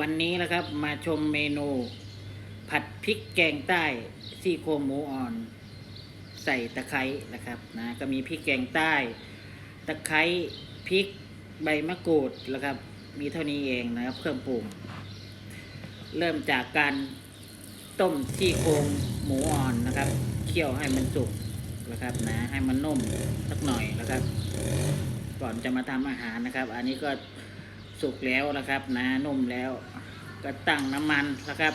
วันนี้นะครับมาชมเมนู ผัดพริกแกงใต้ซี่โครงหมูอ่อน ใส่ตะไคร้นะครับนะก็มีพริกแกงใต้ ตะไคร้พริกใบมะกรูดนะครับ มีเท่านี้เองนะครับเครื่องปรุง เริ่มจากการต้มซี่โครงหมูอ่อนนะครับเคี่ยวให้มันสุกนะครับนะให้มันนุ่มสักหน่อยนะครับ ก่อนจะมาทำอาหารนะครับ อันนี้ก็ สุกแล้วนะครับนะนุ่มแล้ว ก็ตั้งน้ำมันนะครับ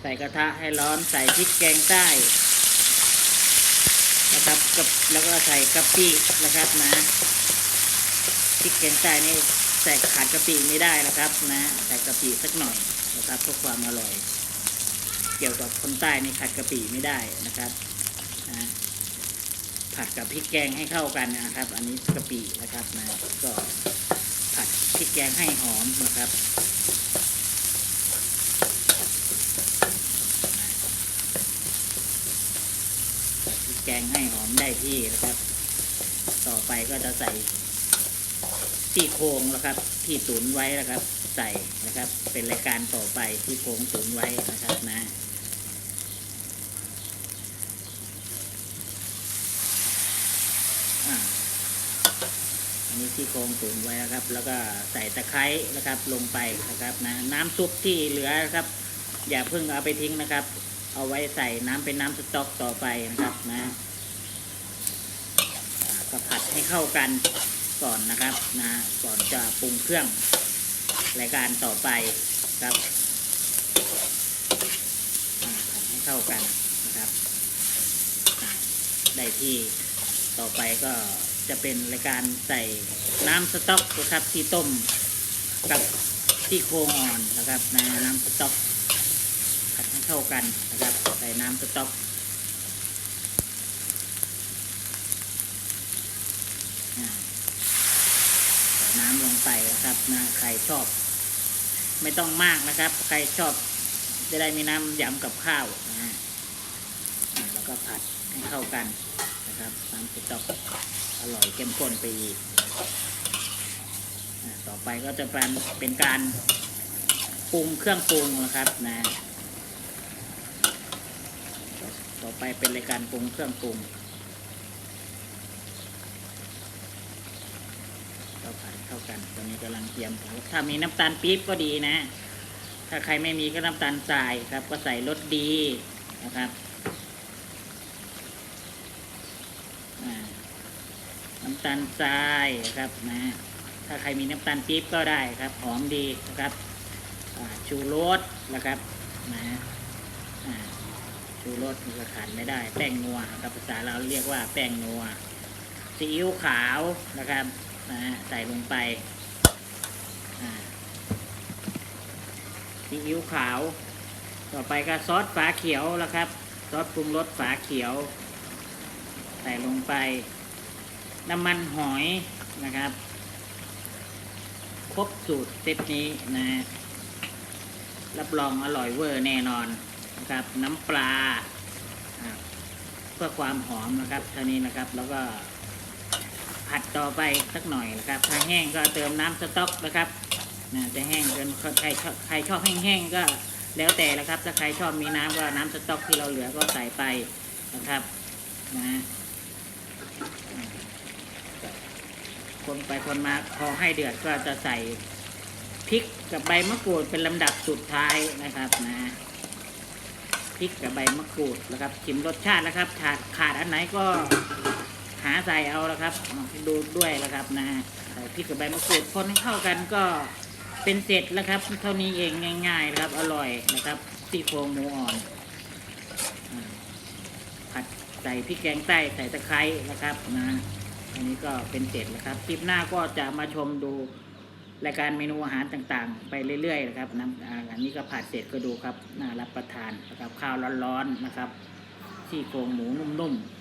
ใส่กระทะให้ร้อนใส่พริกแกงใต้นะครับกับแล้วก็ใส่กะปินะครับนะพริกแกงใต้นี่ใส่ขาดกะปิไม่ได้นะครับนะใส่กะปิสักหน่อยนะครับเพื่อความอร่อย เกี่ยวกับคนใต้นี่ขาดกะปิไม่ได้นะครับนะผัดกับพริกแกงให้เข้ากันนะครับ อันนี้กะปินะครับนะก็ พริกแกงให้หอมนะครับพริกแกงให้หอมได้ที่นะครับ ต่อไปก็จะใส่ที่โครงนะครับ ที่ตุนไว้นะครับ ใส่นะครับ เป็นรายการต่อไปที่โครงตุนไว้นะครับนะ ที่โครงตุนไว้นะครับ แล้วก็ใส่ตะไคร้นะครับลงไปนะครับนะน้ำซุปที่เหลือนะครับ อย่าเพิ่งเอาไปทิ้งนะครับ เอาไว้ใส่น้ำเป็นน้ำสต๊อกต่อไปนะครับนะก็ผัดให้เข้ากันก่อนนะครับนะก่อนจะปรุงเครื่องรายการต่อไปครับผัดให้เข้ากันนะครับได้ที่ต่อไปก็ จะเป็นรายการใส่น้ำสต๊อกนะครับที่ต้มกับที่โครงอ่อนนะครับนะน้ำสต๊อกผัดให้เข้ากันนะครับ ใส่น้ำสต๊อกใส่น้ำลงไปนะครับนะใครชอบ ไม่ต้องมากนะครับ ใครชอบจะได้มีน้ำยำกับข้าวนะแล้วก็ผัด ให้เข้ากันนะครับน้ำสต๊อกอร่อยเข้มข้นไปอีกต่อไปก็จะเป็นเป็นการปรุงเครื่องปรุงนะครับนะต่อไปเป็นรายการปรุงเครื่องปรุงก็ผัดเข้ากันตอนนี้กำลังเตรียมถ้ามีน้ำตาลปี๊บก็ดีนะ ถ้าใครไม่มีก็น้ำตาลทรายครับ ก็ใส่รสดีนะครับอ่าน้ำตาลทรายครับนะถ้าใครมีน้ำตาลปี๊บก็ได้ครับหอมดีนะครับชูรสนะครับนะชูรสมันก็ขาดไม่ได้ แป้งนัวครับภาษาเราเรียกว่าแป้งนัวซีอิ๊วขาวนะครับนะใส่ลงไปซีอิ๊วขาว ต่อไปก็ซอสฝาเขียวแล้วครับ ซอสปรุงรสฝาเขียว ใส่ลงไป น้ำมันหอยนะครับ ครบสูตรเซตนี้นะรับรองอร่อยเวอร์แน่นอนนะครับน้ำปลาเพื่อความหอมนะครับเท่านี้นะครับแล้วก็ผัดต่อไปสักหน่อยนะครับ ถ้าแห้งก็เติมน้ำสต๊อกนะครับนะจะแห้งเกินใครชอบใครชอบแห้งๆก็แล้วแต่ละครับ ถ้าใครชอบมีน้ำก็น้ำสต๊อกที่เราเหลือก็ใส่ไปนะครับนะ คนไปคนมาพอให้เดือดก็จะใส่พริกกับใบมะกรูดเป็นลำดับสุดท้ายนะครับนะพริกกับใบมะกรูดนะครับชิมรสชาตินะครับขาดขาดอันไหนก็หาใส่เอาละครับดูด้วยนะครับนะใส่พริกกับใบมะกรูดคนเข้ากันก็เป็นเสร็จแล้วครับ เท่านี้เองง่ายๆนะครับ อร่อยนะครับซี่โครงหมูอ่อนผัดใส่พริกแกงใต้ใส่ตะไคร้นะครับนะ อันนี้ก็เป็นเสร็จแล้วครับ คลิปหน้าก็จะมาชมดูรายการเมนูอาหารต่างๆ ไปเรื่อยๆนะครับน้ำอาอันนี้ก็ผัดเสร็จก็ดูครับน่ารับประทานนะครับข้าวร้อนๆนะครับซี่โครงหมูนุ่มๆ